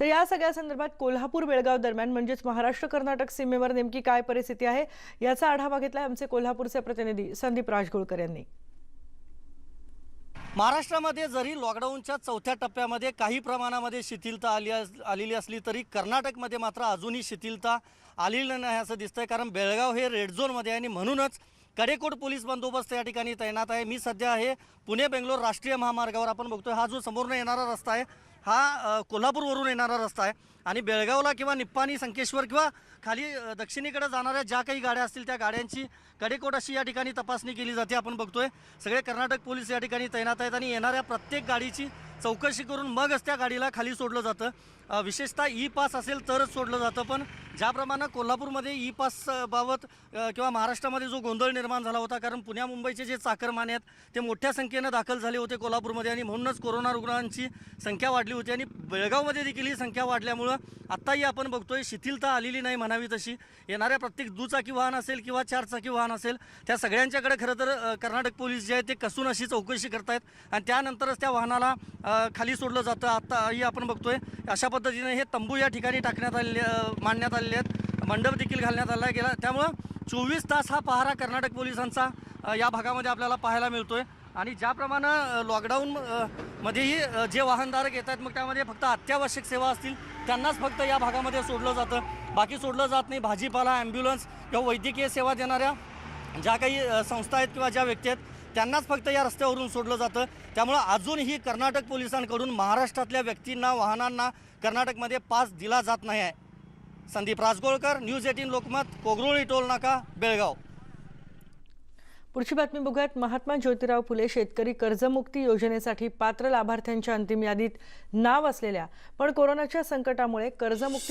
तर या सगळ्या संदर्भात कोल्हापूर बेळगाव दरम्यान म्हणजेच महाराष्ट्र कर्नाटक सीमेवर नेमकी काय परिस्थिती आहे याचा आढावा घेतलाय आमचे कोल्हापूरचे प्रतिनिधी संदीप राजगुळकर यांनी. महाराष्ट्रामध्ये जरी लॉकडाऊनच्या चौथ्या टप्प्यामध्ये काही प्रमाणामध्ये शिथिलता आली आलेली असली तरी कर्नाटकमध्ये मात्र अजूनही शिथिलता आलेली नाही असं दिसतंय कारण बेळगाव हे रेड झोनमध्ये आहे आणि म्हणूनच कडेकोट पोलीस बंदोबस्त या ठिकाणी तैनात आहे. मी सध्या आहे पुणे बेंगलोर राष्ट्रीय महामार्गावर. आपण बघतोय हा जो समोरनं येणारा रस्ता आहे हा कोल्हापूरवरून येणारा रस्ता आहे. आणि बेळगावला किंवा निप्पाणी संकेश्वर किंवा खाली दक्षिणेकडे जाणाऱ्या ज्या काही गाड्या असतील त्या गाड्यांची कडेकोट अशी या ठिकाणी तपासणी केली जाते. आपण बघतोय सगळे कर्नाटक पोलीस या ठिकाणी तैनात आहेत आणि येणाऱ्या प्रत्येक गाडीची चौकशी करून मगच त्या गाडीला खाली सोडलं जातं. विशेषतः ई पास असेल तरच सोडलं जातं पण ज्याप्रमाणे कोल्हापूरमध्ये ई पास बाबत किंवा महाराष्ट्रामध्ये जो गोंधळ निर्माण झाला होता कारण पुण्या मुंबईचे जे चाकरमाने आहेत ते मोठ्या संख्येनं दाखल झाले होते कोल्हापूरमध्ये आणि म्हणूनच कोरोना रुग्णांची संख्या वाढली होती आणि बेळगावमध्ये देखील ही संख्या वाढल्यामुळं आत्ताही आपण बघतोय शिथिलता आलेली नाही म्हणावी तशी. येणाऱ्या प्रत्येक दुचाकी वाहन असेल किंवा चारचाकी वाहन असेल त्या सगळ्यांच्याकडे खरं तर कर्नाटक पोलीस जे आहेत ते कसून अशी चौकशी करतायत आणि त्यानंतरच त्या वाहनाला खाली सोडलं जातं. आत्ताही आपण बघतोय अशा पद्धतीने हे तंबू या ठिकाणी टाकण्यात आले मांडण्यात आलेले आहेत. मंडप देखील घालण्यात आला गेला. त्यामुळं चोवीस तास हा पहारा कर्नाटक पोलिसांचा या भागामध्ये आपल्याला पाहायला मिळतो आहे आणि ज्याप्रमाणे लॉकडाऊन मध्येही जे वाहनधारक येत आहेत मग त्यामध्ये फक्त अत्यावश्यक सेवा असतील त्यांनाच फक्त या भागामध्ये सोडलं जातं. बाकी सोडलं जात नाही. भाजीपाला ॲम्ब्युलन्स किंवा वैद्यकीय सेवा देणाऱ्या ज्या काही संस्था आहेत किंवा ज्या व्यक्ती आहेत त्यांनाच फक्त या रस्त्यावरून सोडलं जातं. त्यामुळं अजूनही कर्नाटक पोलिसांकडून महाराष्ट्रातल्या व्यक्तींना वाहनांना कर्नाटकमध्ये पास दिला जात नाही आहे. Sandeep Rajgolkar news eighteen Lokmat Kogroli toll नाका बेळगाव. पुढची बातमी बघूयात. महात्मा ज्योतिराव फुले शेतकरी कर्जमुक्ती योजनेसाठी पात्र लाभार्थ्यांच्या अंतिम यादीत नाव असलेल्या पण कोरोनाच्या संकटामुळे कर्जमुक्ती